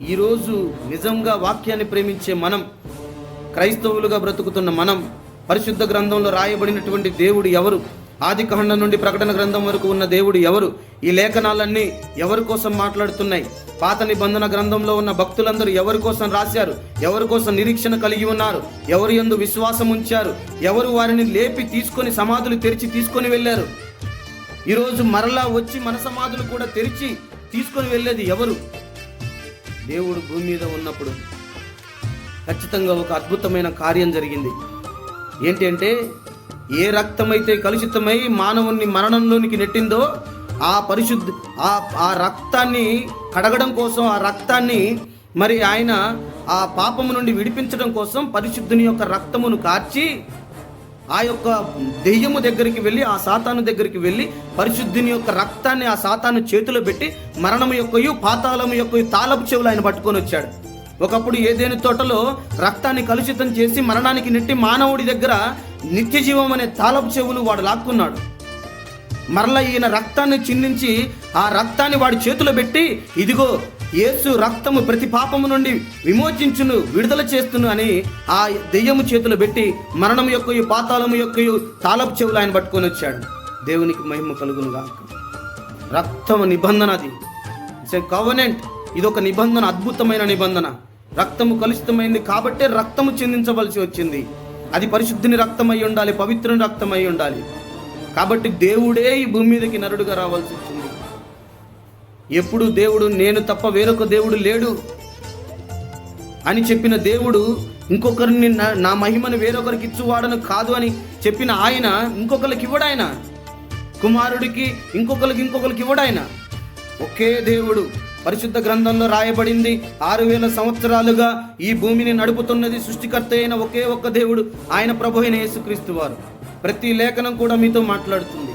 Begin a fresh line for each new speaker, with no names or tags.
ఈరోజు నిజంగా వాక్యాన్ని ప్రేమించే మనం క్రైస్తవులుగా బ్రతుకుతున్న మనం పరిశుద్ధ గ్రంథంలో రాయబడినటువంటి దేవుడు ఎవరు? ఆది కాండం నుండి ప్రకటన గ్రంథం వరకు ఉన్న దేవుడు ఎవరు? ఈ లేఖనాలన్నీ ఎవరి కోసం మాట్లాడుతున్నాయి? పాత నిబంధన గ్రంథంలో ఉన్న భక్తులందరూ ఎవరి కోసం రాశారు? ఎవరి కోసం నిరీక్షణ కలిగి ఉన్నారు? ఎవరు ఎందు విశ్వాసం ఉంచారు? ఎవరు వారిని లేపి తీసుకొని సమాధులు తెరిచి తీసుకొని వెళ్ళారు? ఈరోజు మరలా వచ్చి మన సమాధులు కూడా తెరిచి తీసుకొని వెళ్ళేది ఎవరు? దేవుడు భూమి మీద ఉన్నప్పుడు ఖచ్చితంగా ఒక అద్భుతమైన కార్యం జరిగింది. ఏంటి అంటే ఏ రక్తమైతే కలుషితమై మానవుణ్ణి మరణంలోనికి నెట్టిందో ఆ పరిశుద్ధ ఆ ఆ రక్తాన్ని కడగడం కోసం ఆ రక్తాన్ని మరి ఆయన ఆ పాపము నుండి విడిపించడం కోసం పరిశుద్ధుని యొక్క రక్తమును కార్చి ఆ యొక్క దెయ్యము దగ్గరికి వెళ్ళి ఆ సాతాను దగ్గరికి వెళ్ళి పరిశుద్ధిని యొక్క రక్తాన్ని ఆ సాతాను చేతిలో పెట్టి మరణము యొక్కయు పాతాళము యొక్క తాళపు చెవులు ఆయన పట్టుకొని వచ్చాడు. ఒకప్పుడు ఏదేని తోటలో రక్తాన్ని కలుషితం చేసి మరణానికి నెట్టి మానవుడి దగ్గర నిత్య జీవం అనే తాళపు చెవులు వాడు లాక్కున్నాడు. మరలా ఈయన రక్తాన్ని చిందించి ఆ రక్తాన్ని వాడి చేతిలో పెట్టి ఇదిగో యేసు రక్తము ప్రతి పాపము నుండి విమోచించును విడుదల చేస్తును అని ఆ దెయ్యము చేతులు పెట్టి మరణం యొక్క పాతాళము యొక్క తాళపు చెవులు ఆయన పట్టుకొని వచ్చాడు. దేవునికి మహిమ కలుగునుగా రక్తము నిబంధన అది. ఇట్స్ కవనెంట్ ఇది ఒక నిబంధన అద్భుతమైన నిబంధన. రక్తము కలుషితమైంది కాబట్టే రక్తము చెందించవలసి వచ్చింది. అది పరిశుద్ధిని రక్తం ఉండాలి పవిత్రుని రక్తం ఉండాలి. కాబట్టి దేవుడే ఈ భూమి మీదకి నరుడుగా రావాల్సి వచ్చింది. ఎప్పుడు దేవుడు నేను తప్ప వేరొక దేవుడు లేడు అని చెప్పిన దేవుడు ఇంకొకరిని నా- నా మహిమను వేరొకరికి ఇచ్చువాడను కాదు అని చెప్పిన ఆయన ఇంకొకరికి ఇవ్వడాయన కుమారుడికి ఇంకొకరికి ఇంకొకరికి ఇవ్వడాయన ఒకే దేవుడు. పరిశుద్ధ గ్రంథంలో రాయబడింది ఆరు వేల సంవత్సరాలుగా ఈ భూమిని నడుపుతున్నది సృష్టికర్త అయిన ఒకే ఒక్క దేవుడు ఆయన ప్రభు అయిన యేసుక్రీస్తు వారు. ప్రతి లేఖనం కూడా మీతో మాట్లాడుతుంది.